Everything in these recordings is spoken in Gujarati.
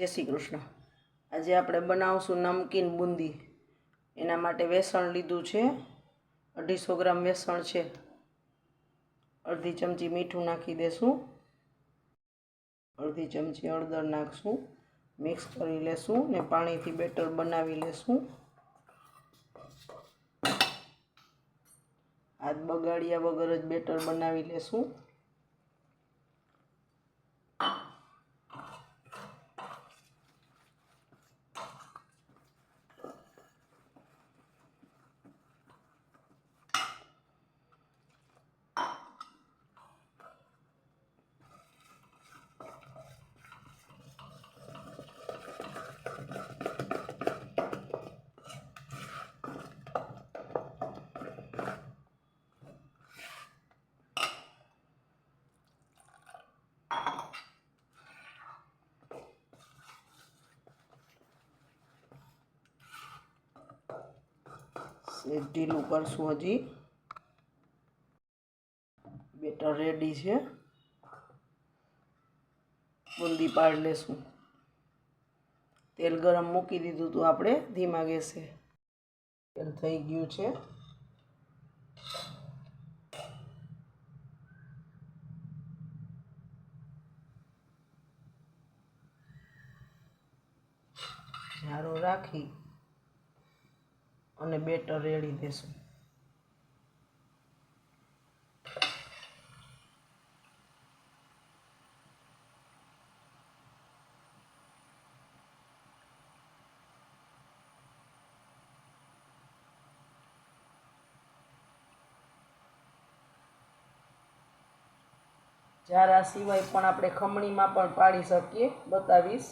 જય શ્રી કૃષ્ણ. આજે આપણે બનાવશું નમકીન બુંદી. એના માટે વેસણ લીધું છે. અઢીસો ગ્રામ વેસણ છે. અડધી ચમચી મીઠું નાખી દેશું. અડધી ચમચી હળદર નાખશું. મિક્સ કરી લેશું ને પાણીથી બેટર બનાવી લેશું. હાથ બગાડ્યા વગર જ બેટર બનાવી લેશું. ઢીલું કરશું હજી? બેટર રેડી છે. બુંદી પાડ લેશું તેલ ગરમ મૂકી દીધું હતું આપણે, ધીમા ગેસે. તેલ થઈ ગયું છે. જારો રાખી. અને બેટર રેડી દેશું જારા સિવાય પણ આપણે ખમણીમાં પણ પાડી શકીએ. બતાવીશ.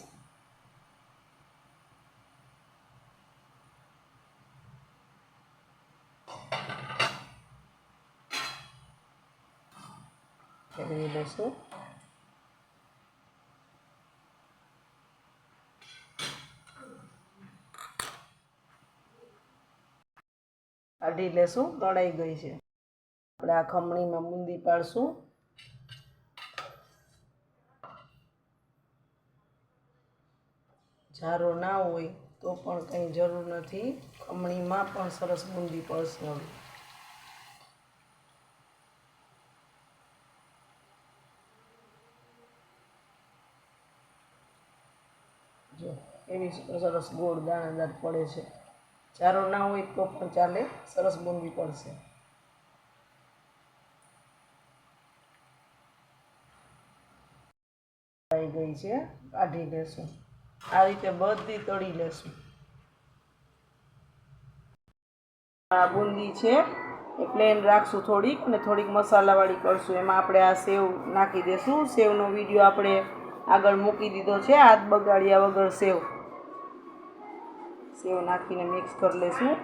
ફેરવી લઈશું કાઢી લેશું, તળાઈ ગઈ છે. આપણે આ ખમણીમાં બુંદી પાડશું. જારો ના હોય તો પણ કંઈ જરૂર નથી. ખમણીમાં પણ સરસ બુંદી પડશે હવે જો એવી સરસ ગોળ દાણાદાર પડે છે. ચારો ના હોય તો પણ ચાલે, સરસ બુંદી પડશે. આવી ગઈ છે, કાઢી લેશું. આ રીતે બધી તળી લેશું. આ બુંદી છે એ પ્લેન રાખશું થોડીક અને થોડીક મસાલાવાળી કરશું. એમાં આપણે આ સેવ નાખી દેશું. સેવનો વીડિયો આપણે આગળ મૂકી દીધો છે, હાથ બગાડ્યા વગર સેવ. સેવ નાખીને મિક્સ કરી લઈશું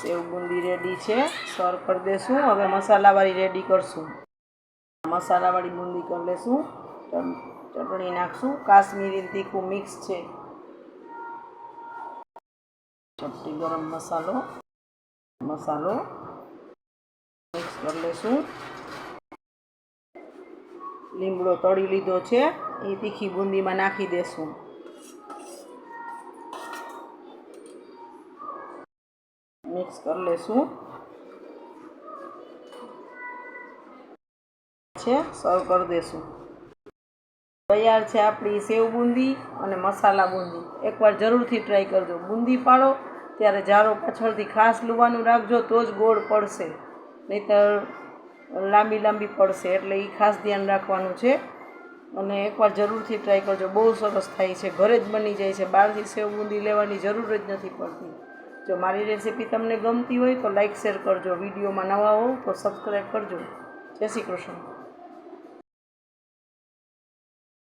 સેવ બુંદી રેડી છે. સર્વ કરી દેશું. હવે મસાલાવાળી રેડી કરશું. મસાલાવાળી બુંદી કરી લઈશું ચટણી નાખશું. કાશ્મીરી તીખું મિક્સ છે. ચપટી ગરમ મસાલો મસાલો મિક્સ કરી લઈશું લીમડો તળી લીધો છે. એ તીખી બુંદીમાં નાખી દેશું. મિક્સ કરી લેશું. છે, સર્વ કરી દેશું. તૈયાર છે આપણી સેવ બુંદી અને મસાલા બુંદી. એકવાર જરૂરથી ટ્રાય કરજો. બુંદી પાડો, ત્યારે જારો પાછળથી ખાસ લુવાનું રાખજો, તો જ ગોળ પડશે. નહીંતર લાંબી લાંબી પડશે, એટલે એ ખાસ ધ્યાન રાખવાનું છે. અને એકવાર જરૂરથી ટ્રાય કરજો. બહુ સરસ થાય છે. ઘરે જ બની જાય છે. બહારથી સેવ બુંદી લેવાની જરૂર જ નથી પડતી. જો મારી રેસીપી તમને ગમતી હોય તો લાઇક શેર કરજો. વિડીયોમાં નવા હોવ તો સબસ્ક્રાઈબ કરજો. જય શ્રી કૃષ્ણ.